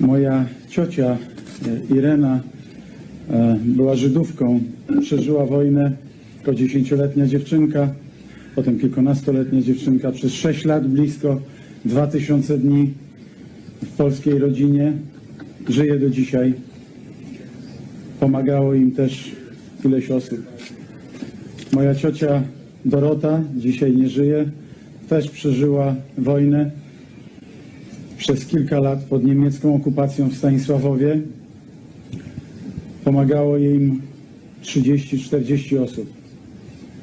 Moja ciocia e, Irena e, była Żydówką, przeżyła wojnę. Jako dziesięcioletnia dziewczynka, potem kilkunastoletnia dziewczynka, przez sześć lat blisko, dwa tysiące dni w polskiej rodzinie, żyje do dzisiaj. Pomagało im też ileś osób. Moja ciocia Dorota dzisiaj nie żyje, też przeżyła wojnę przez kilka lat pod niemiecką okupacją w Stanisławowie. Pomagało im 30-40 osób,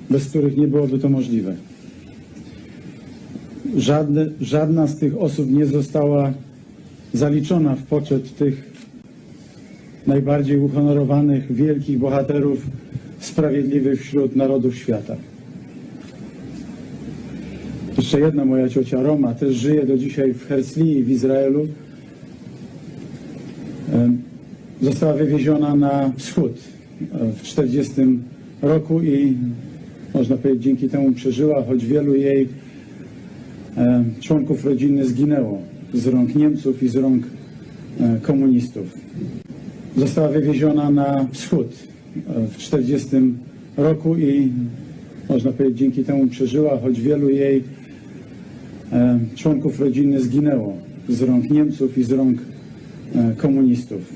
bez których nie byłoby to możliwe. Żadne, żadna z tych osób nie została zaliczona w poczet tych najbardziej uhonorowanych, wielkich bohaterów sprawiedliwych wśród narodów świata. Jeszcze jedna moja ciocia Roma też żyje do dzisiaj w Herzlii w Izraelu. Została wywieziona na wschód e, w 40 roku i można powiedzieć dzięki temu przeżyła, choć wielu jej członków rodziny zginęło z rąk Niemców i z rąk e, komunistów. Została wywieziona na wschód e, w 40 roku i można powiedzieć dzięki temu przeżyła, choć wielu jej członków rodziny zginęło z rąk Niemców i z rąk e, komunistów.